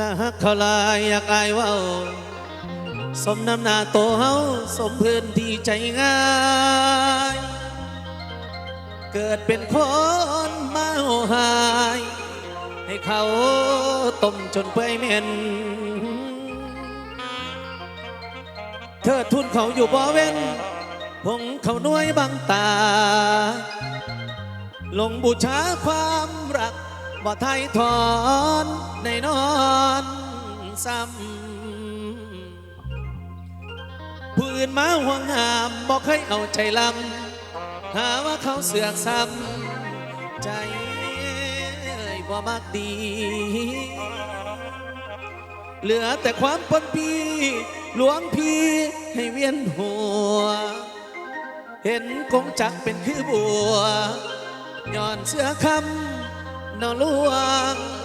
ละหักเขาลายอยากอายว่าสมน้ำหน้าโตเฮาสมเพื่อนที่ใจง่าย เกิดเป็นคนมาหาย ให้เขาต้มจนเปื่อยเหม็นเธอทุนเขาอยู่บ่เว้นพงเขาน้วยบางตา ลงบูชาความรัก บ่ไทยถอนในนอนซ้ำผู้อื่นมาห่วงหามบอกให้เอาใจลำหาว่าเขาเสือกซ้ำใจบ่มากดี เหลือแต่ความปนปีหลวงพี่ให้เวียนหัว เห็นกงจักเป็นคือบัวย้อนเสื้อคำ 道路啊。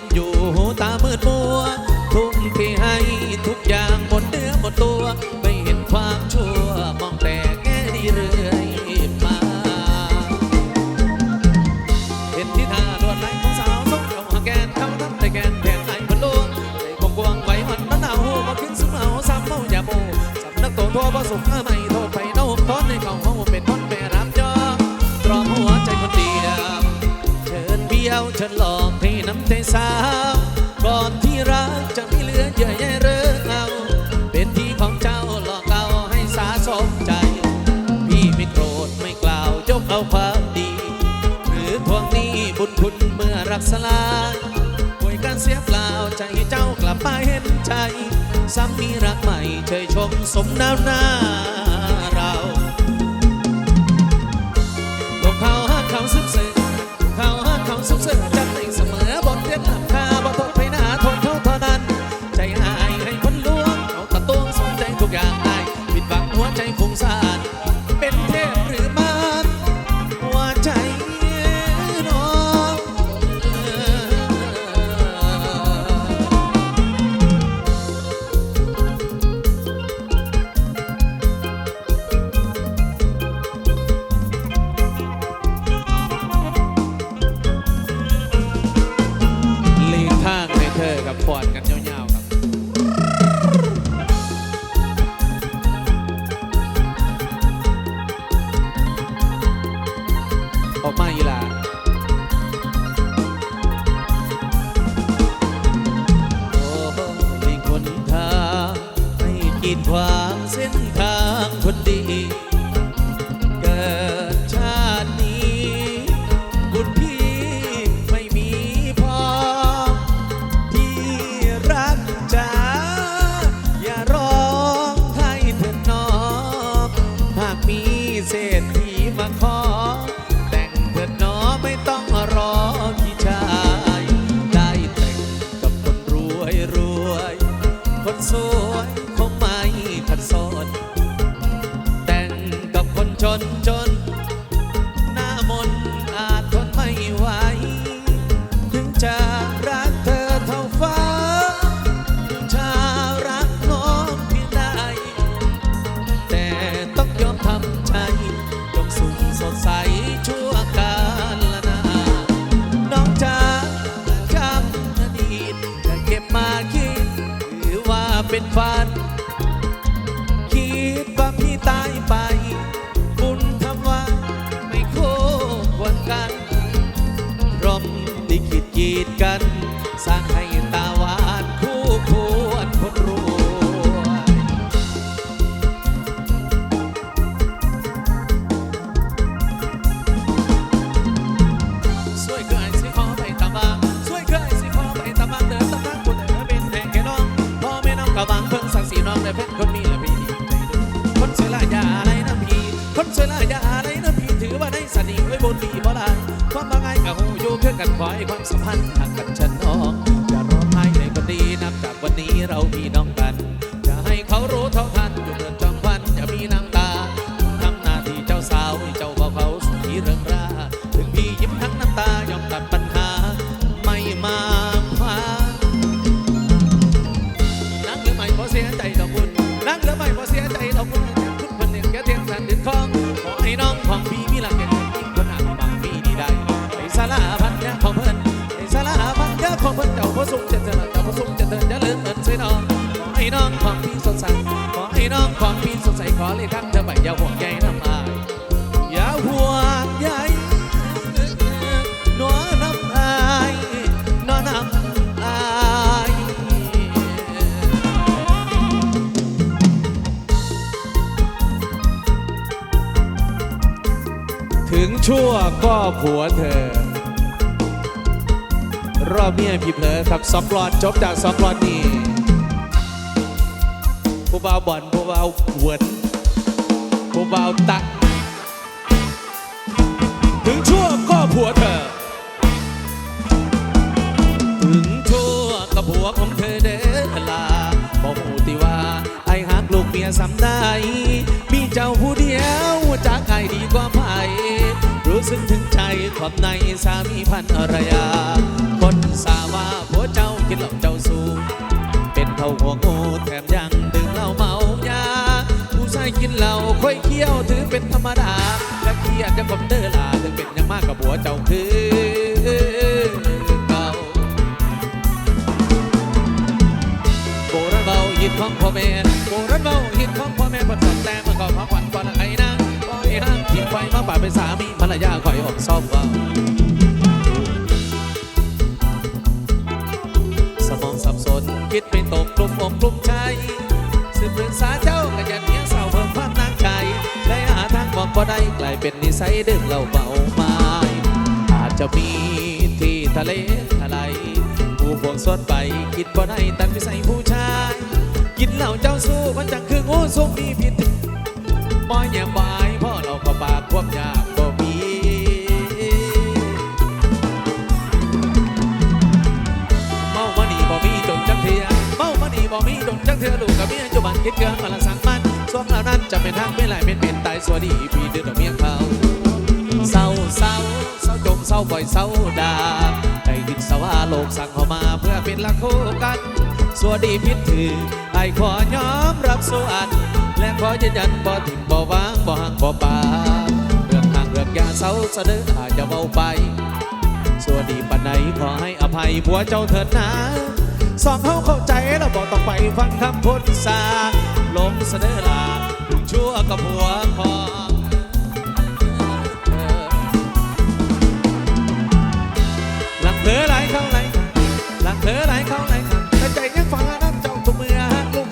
กินอยู่ มาเห็นใจ สามีรักใหม่เชยชมสมนาวหน้า ออกมาอีล นิทไว้บนดีบ่ได้ความบางไงกับหูอยู่เพื่อกันขอให้ความสัมพันธ์ห่างกันฉันน้องอย่าร้องไห้ในวันดีนับจากวันนี้เราพี่น้อง อเลยครับเธอไปอย่าห่วงใยน้ำอายอย่าห่วงใยหนัวน้ำอายหนัวน้ำอายถึงชั่วก็ผัวเธอ รอบเนี้พี่เผลอครับสองกลอนจบจากสองกลอนนี้ผู้บ่าวบ่อนผู้บ่าวหวน บาวตักถึงชั่วก็ผัวเธอ ถึงชั่วกับผัวของเธอเด้อลาบอกหูติว่า ไอ้หักลูกเมียสำได้มีเจ้าผู้เดียวจากใครดีกว่าไผรู้สึกถึงใจความในสามีพันอรยา คนสาวาผัวเจ้า ค่อยเคี้ยวถือเป็นธรรมดาและเครียดจะคนเด้อลาถึงเป็นยังมากกับผัวเจ้าคือเก่าโบราณเบาหินของพ่อแม่โบราณเบาหินของพ่อแม่บนฝันแต่มันก็พักวันก่อนละไงนะปล่อยห้างทิ้งไฟมาป่าเป็นสามีภรรยาคอยออกซ่อมเบาสมองสับสนคิดไปตกกลุ่มอกกลุ่มใจสืบเรื่องสาเจ้ากันเมียเศร้าเพิ่ บ่ได้กลายเป็นนิสัยดื่มเหล้าเบาไม้อาจจะมีที่ทะเลทลายผู้พวงสดไปคิดบ่ได้ตัดวิสัยผู้ชาย กินเหล้าเจ้าสู้มันจังคืองูสุกมีพิษบ่อยแย่บายพ่อเราก็ปากควบยากบ่มีเมามานี่บ่มีจนจังเทียเมามานี่บ่มีจนจังเทียลูกกับเมียจุบันคิดเกลือมาละสังมัน ส่วนเหล่านั้นจะเป็นทางไม่ไหลเป็นเป็นตายสวัสดีพี่เดือดดอกเมียเขาเศร้าเศร้าเศร้าจมเศร้าบ่อยเศร้าดาให้คิดสว่าโลกสั่งเข้ามาเพื่อเป็นลักคู่กันสวัสดีพิษถือไอ้ขอยอมรับส่วนและขอยืนยันบ่ถิ่มบ่วางบ่ห่างบ่ปาเรื่องห่างเรื่องยาเศร้าเสนออาจจะเบาไปสวัสดีปันไหนขอให้อภัยผัวเจ้าเถิดนะสองเขาเข้าใจแล้วบอกต้องไปฟังคำพูดสา ลงเสนอลาถึงชั่วกับผัวขอเธอหลังเธอไหลเข้าไหลหลังเธอไหลเข้าไหลแต่ใจยังฟังนนั้นเจ้าทุกเมื่อลุก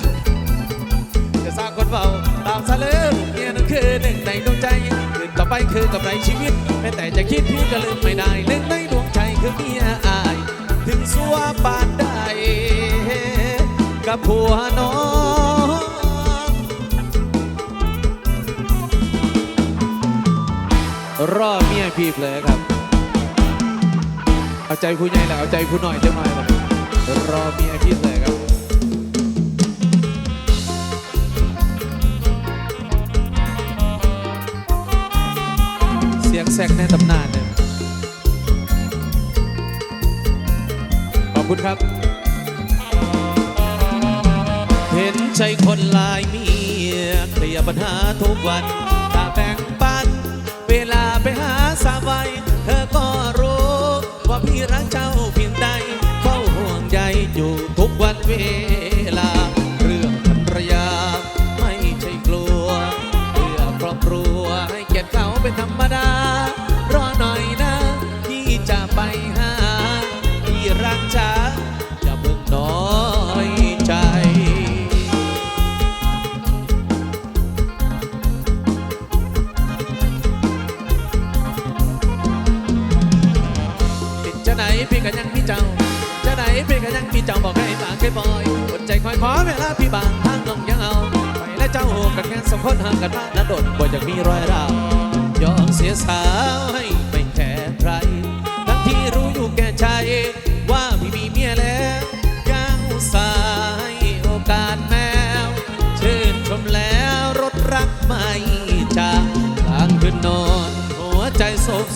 จะสร้างคนเบาตามซะเลยลูกเมียนั่นคือหนึ่งในดวงใจคืนต่อไปคือกำไรชีวิตแม้แต่จะคิดพี่ก็ลืมไม่ได้หนึ่งในดวงใจคือเมียอาย ถึงสัวปานได้กับผัวน้อง พี่เลยครับ เอาใจผู้ใหญ่แหละเอาใจผู้น้อยจังหน่อยนะรอมีอาชีพเลยครับเสียงแซกในตำนานเนี่ยขอบคุณครับ เห็นใจคนหลายเมียเคลียร์ปัญหาทุกวันตาแบงาไว้ เธอก็รู้ ว่าพี่รักเจ้าเพียงใดเฝ้าห่วงใยอยู่ทุกวันเว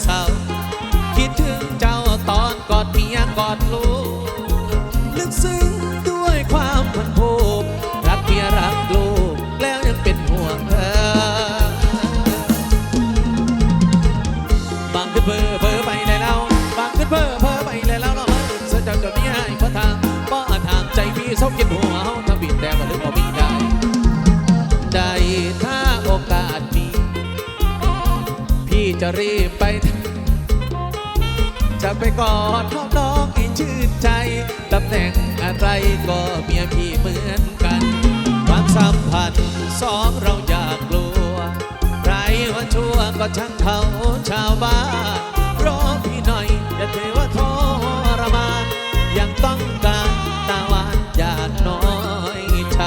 เศร้า คิดถึงเจ้าตอนกอดเมียกอดลูกลึกซึ้งด้วยความพันผูกรักเมียรักลูกแล้วยังเป็นห่วงเธอบางขึ้นเพ้อเพ้อไปเลยแล้วบางขึ้นเพ้อเพ้อไปเลยแล้วเราเฮ้ยเสียเจ้าเจ้านี้ให้พระทางบ่ทางใจพี่เศร้ากินหัวเฮาถ้าบิดแต่ว่าลืมเอามีได้ได้ถ้าโอกาสมีพี่จะรีบไป ไปกอดพ่อน้องให้ชื่นใจตำแหน่งอะไรก็เมียพี่เหมือนกัน ความสัมพันธ์สองเราอยากกลัว ใครว่าชั่วก็ช่างเขาชาวบ้านรอพี่หน่อยอย่าเทว่าทรมานยังต้องการตาวานอยากน้อยใจ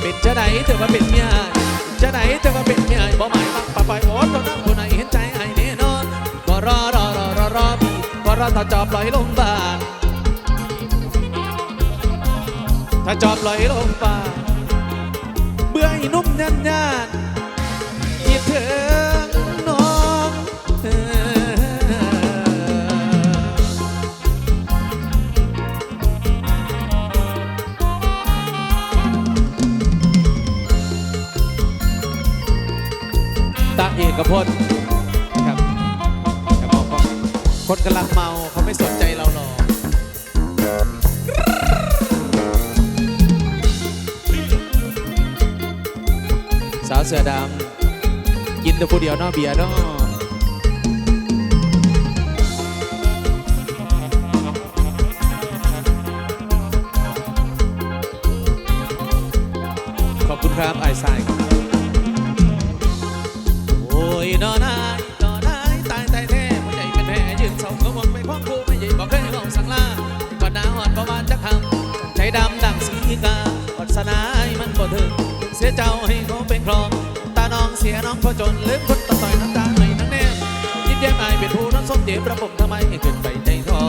เป็นจะไหนเธอมาเป็นเมียจะไหนเธอมาเป็นเมียบ่หมาย รอรอรอรอรอพี่ก็รอถ้าจอบลอยลงบ้าถ้าจอบลอยลงบ้าเบื่ออีนุ่มยันยานคิดถึงน้องเออตาเอกพจ คนกำลังเมาเขาไม่สนใจเราหรอกสาวเสือดำกินแต่ผู้เดียวนอเบียร์นอขอบคุณครับไอ้สายโอ้ยนอนาำดังสีกาวัสนายมันบ่ถึงเสียเจ้าให้เขาเป็นครองตาน้องเสียน้องเพราะจนลืมคนตะต่อยน้ำตาหน่อยนังแน่ยิ้มแย้มอายเป็นผู้น้องส้มเจ็บประผมทำไมขึ้นไปใจทอ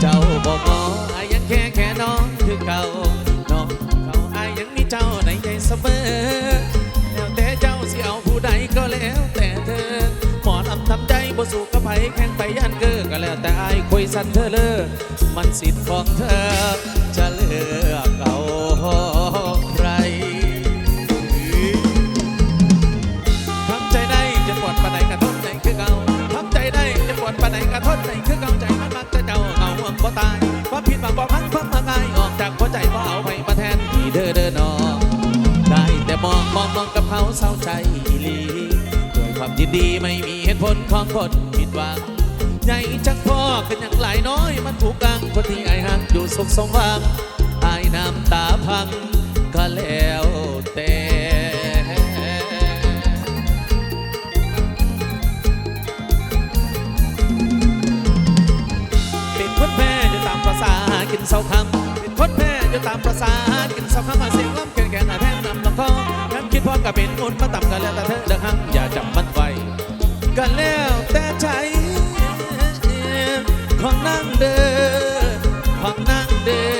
เจ้าบอกงออายยังแค่แค่น้องคือเก่าน้องเขาอายยังมีเจ้าในใจเสมอแล้วแต่เจ้าสิเอาผู้ใดก็แล้วแต่เธอหมอนำทำใจบ่สู่กับไผแข่งไปยันเกอก็แล้วแต่อายคุยสันเธอเลอมันสิทธิ์ของเธอ ดีไม่มีเหตุผลของคนผิดหวังใหญ่จักพ่อกันอย่างหลายน้อยมันถูกกังคนที่ไอหักอยู่สุขสมหวังไอายน้ำตาพังก็แล้วแต่เป็นคนแพ้อยู่ตามภาษาหากินเสาคำเป็นคนแพ้อยู่ตามภาษาหากินเสาคำมาเสียงล้ำแก่แก่หน้าแทนนำลำคอย้ำคิดพร้อกับเป็นมุนมาต่ำกันแล้วแต่เธอเด้อครับอย่าจับ กันแล้วแต่ใจของนั่งเด้อของนั่งเด้อ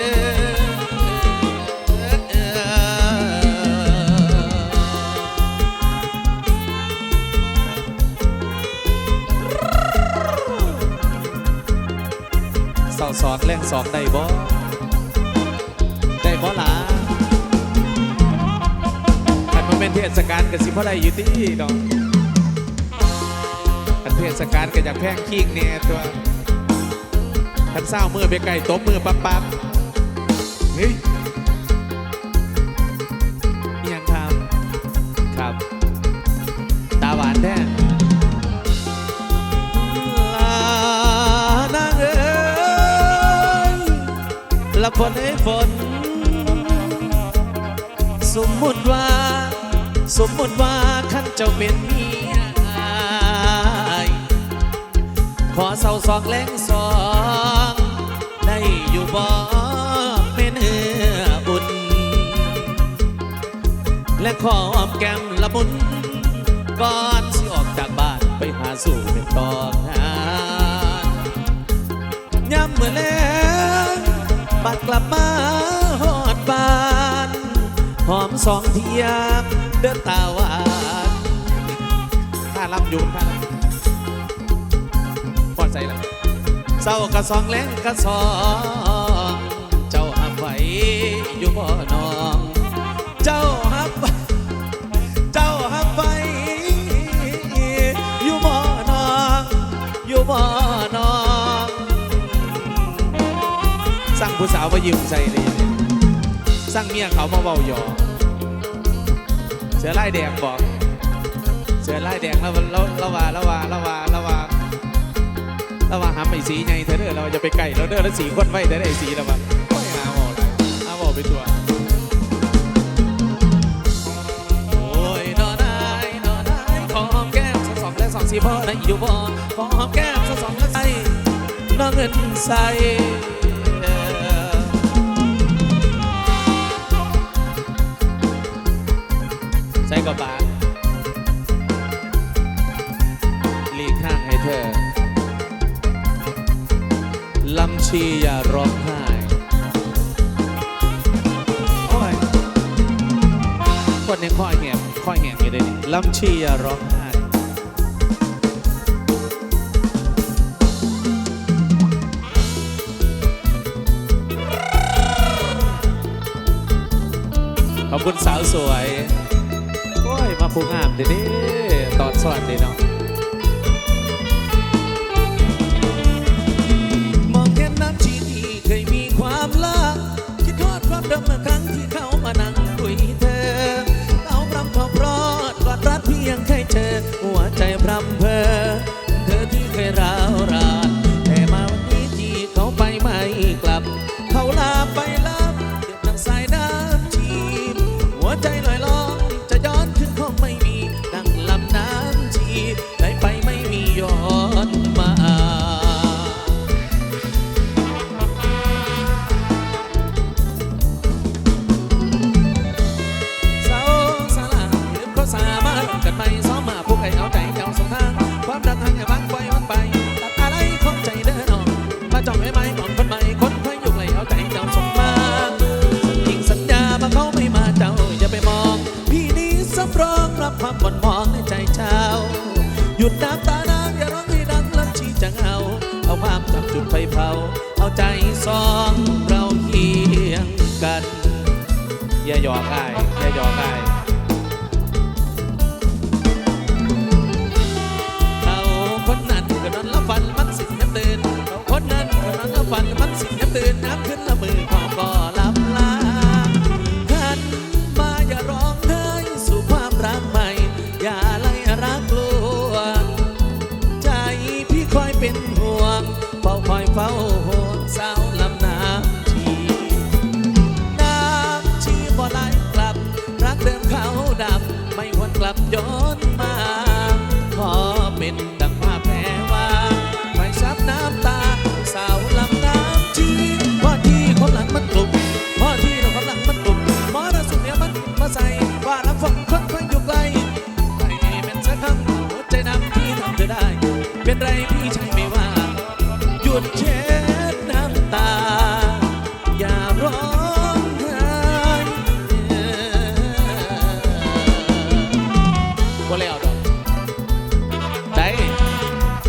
เสาสองแรงสองได้บ่ได้บ่ล่ะคันมันเป็นเทศกาลกับสิบ่ได้อยู่ที่ดอก คันเทศกาลก็อยากแพงขี้งแน่ตัวคันเศร้ามือไปไก่ตบมือปั๊บปั๊บเฮ้ยอิหยังทำครับ ตาหวานแท้ลานางเอ๋ยละฝนให้ฝน สมมุติว่า สมมุติว่าขันเจ้าเป็น ขอเศร้าสองแรงสองได้อยู่บ่เป็นเหือบุญ และขอออมแก้มละมุนก่อนสิออกจากบ้านไปหาสู่เป็นตองงานย้ำเมื่อแล้วบัดกลับมาหอดบ้าน หอมสองเทียมเดินตาหวานข้าลำยุนข้าลำ เศร้ากระสองแรงกระสองเจ้าหับไว้อยู่บ่อนอง เจ้าหับเจ้าหับไว้อยู่บ่อนองอยู่บ่อนองสั่งผู้สาวมายืมใส่เลยสั่งเมียเขามาเบาหยอกเสือไล่แดงบอกเสือไล่แดงแล้วแล้วแล้วว่าแล้วว่าแล้วว่าแล้วว่า แล้วว่าหาไม่สีไงเธอเด้อเราจะไปไก่เราเด้อแล้วสีคนไว้เธอได้สีแล้วว่าโอ้ยหาบอกอะไรหาบอกไปตัวโอ้ยนอนายนอนายขอหอมแก้มสักสองและสองสีพ่อนะอยู่บ่ขอหอมแก้มสักสองและใส่น้องเงินใส่ ชีอย่าร้องไห้โอ้ยคนยังคอยแหงค่อยแหงอยู่เลยนี่ลำชีอย่าร้องไห้ขอบคุณสาวสวย โอ้ย มาพูงามเด้เด้ตอนสวัสดีเนาะ ท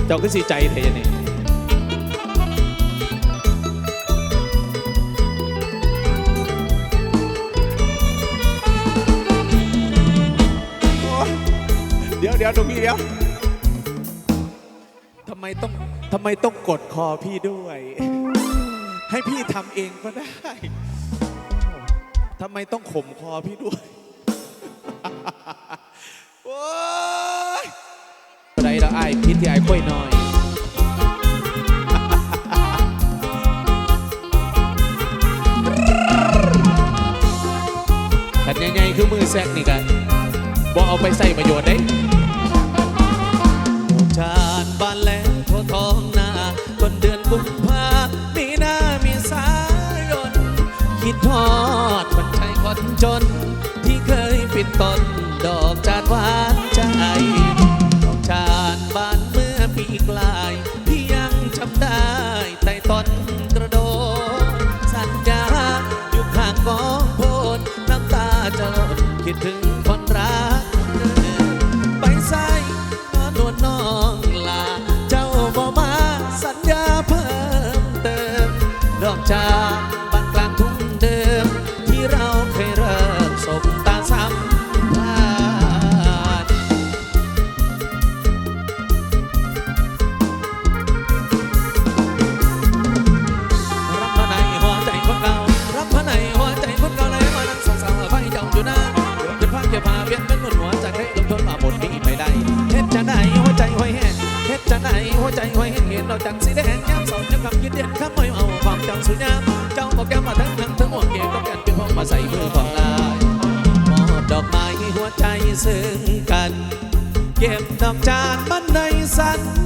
เจ้าคือสีใจเทนี่โอ๊ยเดี๋ยวเดี๋ยวตรงนี้เดี๋ยวทำไมต้องทำไมต้องกดคอพี่ด้วย ให้พี่ทำเองก็ได้ทำไมต้องข่มคอพี่ด้วย โอ้ กับไอ้พิษที่ไอ้ายค่อยน้อยกันใหญ่ๆคือมือแซกนี่กันบอกเอาไปใส่ประโยชน์ได้ชาติบ้านแหลงโททองนาต้นเดือนกุมภามีนามีสายนคิดทอดมันใช่คนจน ที่เคยปิดต้นดอกจานหวานใจ กลาย พี่ยังจำได้แต่ตอนกระโดด สัญญาอยู่ห่างกองโพนน้ำตาจะหล่คิดถึงคนรัก หัวใจห้อยเห้งเห็นเราจังสีแดงย้ำสองย้ำคำยืดเด่นคำไม่เอาความจำสุญญามเจ้าบอกแก้มมาทั้งทั้งทั้งหวงเก็บก็แกนเป็นพองมาใส่มือของลายมอบดอกไม้หัวใจซึ้งกัน เก็บดอกจานบันในสัญ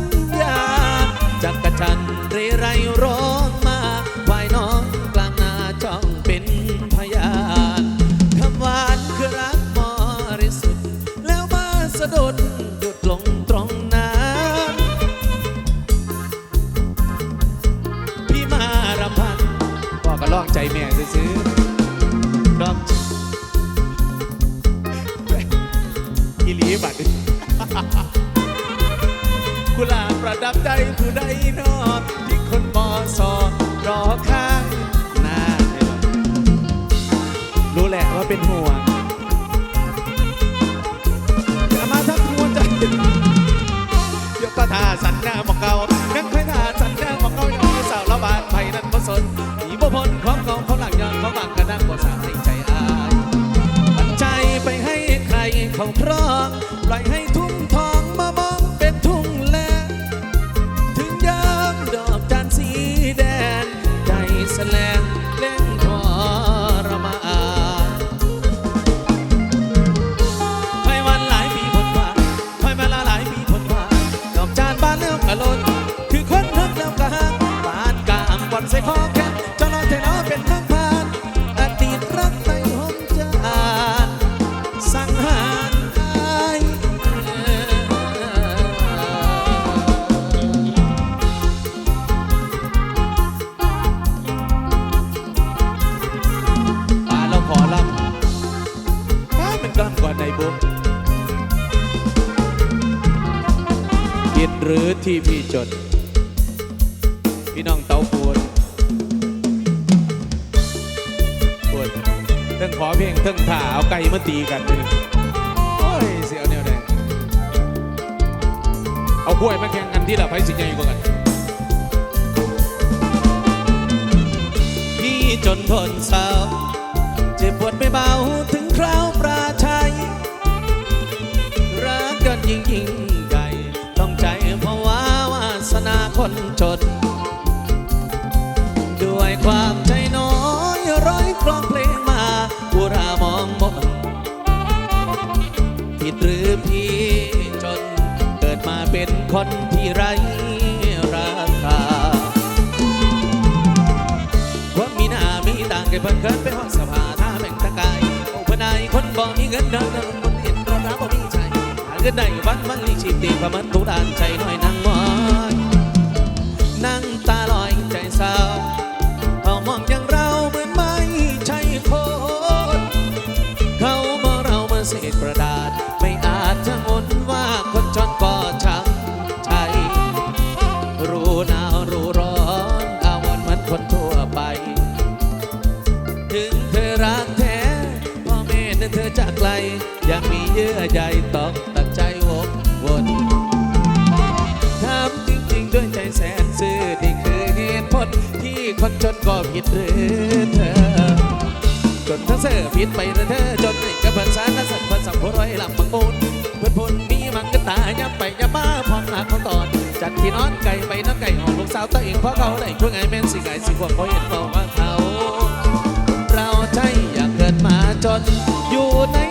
ว่าเป็นห่วงอย่ามาทักหัวใจยกก็ท่าสัญญาบอกเก่านั่งค่ท่าสัญญาบอกเก่าอย่างที่สาวละบานไผ่นั้นบ่สนหนีบ่พ้นความเก่าเขาหลังย้อนเขาบังกระดังบ่สาให้ใจอายปันใจไปให้ใครเขาครองปล่อยให้ ที่พี่จดพี่น้องเตาปูนปวดเทั้งขอเพลงเทั้งถ่าเอาไก่มาตีกันเลยโอ้ยเสียวแนวแดงเอากล้วยมาแข่งกันที่ละไพสิใหญ่กว่ากัน พี่จนทนเศร้าเจ็บปวดไม่เบาถึงคราวปราชัยรักกันยิ่งยิ่ง คนที่ไร้ราคาว่ามีหน้ามีต่างกันเพิ่นเกินไปห้องสภาท่าแบ่งตะกายโอ้พนายคนบ่มีเงินเดินเดินบนเห็นรถรับบ่มีใจหาเงินได้วันวันลีชีพตีประมันทุดานใจน้อยนั่งมอยนั่งตาลอยใจเศร้าเขามองอย่างเราเหมือนไม่ใช่คนเขาบอกเรามื่อเศษกระดาษ เยื่อใยตอกตัดใจวกวนถามจริงๆ ด้วยใจแสนซื่อนี่คือเหตุผลที่คนจนก็ผิดหรือเธอจนทั้งเสือผิดไปนะเธอจนนกระเพันสารนัสันพันสังพร้อยลำบังมูลเพื่อนพลมีมังกรตายับไปยับมาพร้อมหนักของตอนจัดที่นอนไก่ไปน้ำไก่หอมลูกสาวตัวเองเพราะเขาได้ช่วยไงแม่นสิไก่สิพวกเขาเห็นเบาว่าเขา เราใจอยากเกิดมาจนอยู่ใน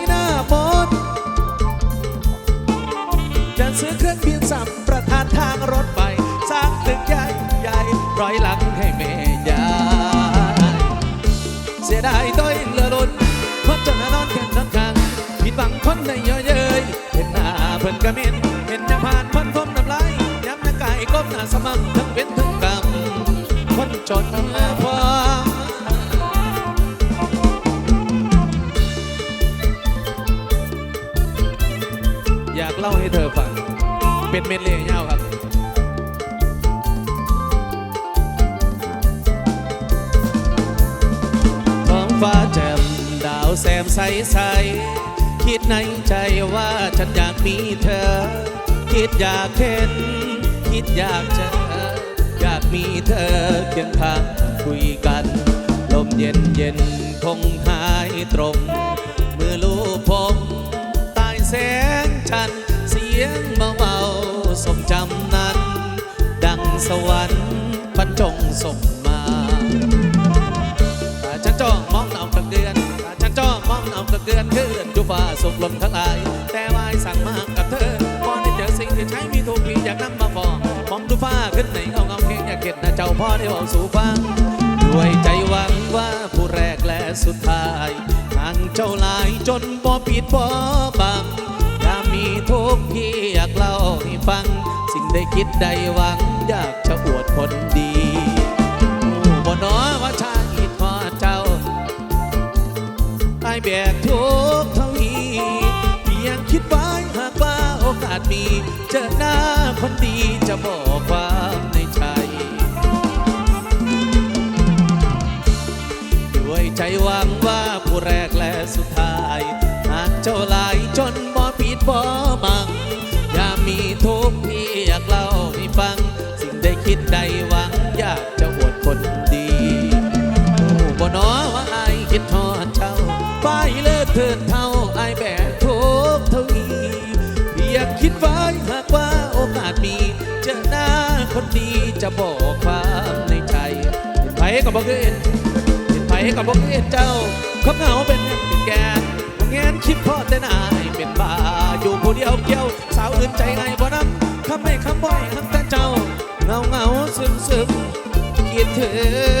อนกระเม็นเห็นนาผ่านพ้นทมน้ำลายย้ำนกไก่ก้มหน้าสมังทั้งเป็นทั้งกรรมคนจนเมื่อฟ้าอยากเล่าให้เธอฟัง เป็นเมดเล่ยาวครับฟ้าแจ่มดาวแซมใสใส คิดในใจว่าฉันอยากมีเธอ คิดอยากเห็น คิดอยากเจออยากมีเธอเคียงข้างคุยกัน ลมเย็นเย็นคงหายตรง มือลูบผมใต้แสงจันทร์เสียงเบาๆสมจำนั้น ดังสวรรค์บรรจงส่ง ฟ้าสุกลมทั้งหลาย แต่วายสั่งมากกับเธอพอได้เจอสิ่งที่ใช้มีทุกทีอยากนำมาฟองมองดูฟ้าขึ้นไหนเอาเงาเข่งอยากเห็นนะเจ้าพ่อได้บอกสู่ฟังด้วยใจหวังว่าผู้แรกและสุดท้ายทางเจ้าหลายจนบ่ปิดบ่บังอย่ามีทุกข์ที่อยากเล่าให้ฟัง สิ่งได้คิดได้หวังอยากจะอวดคนดีบ่น้อว่าชาอิดพอเจ้าไอายแบกทุก โอาสมีเจอหน้าคนดีจะบอกความในใจ ด้วยใจหวังว่าผู้แรกและสุดท้ายหากเจ้าหลายจนบ่ปิดบ่บังอย่ามีทุกข์ที่อยากเล่าให้ฟัง สิ่งได้คิดได้หวังอยากจะอวดคนดีโอ้บ่น้อว่าอคิดทอดเจ้าไปเลิกเถิด คนดีจะบอกความในใจ เห็นไผก็บอกเห็นเห็นไผกับบอกเห็นเจ้าเขาเหงาเป็นเป็นแกนบ่แงนคิดพ่อแต่นายเป็นบ้าอยู่ผู้เดียวเกี่ยว สาวอื่นใจไงบ่นำคำไม่คำบ่อยคำแต่เจ้าเงาเงาซึมซึมคิดถึง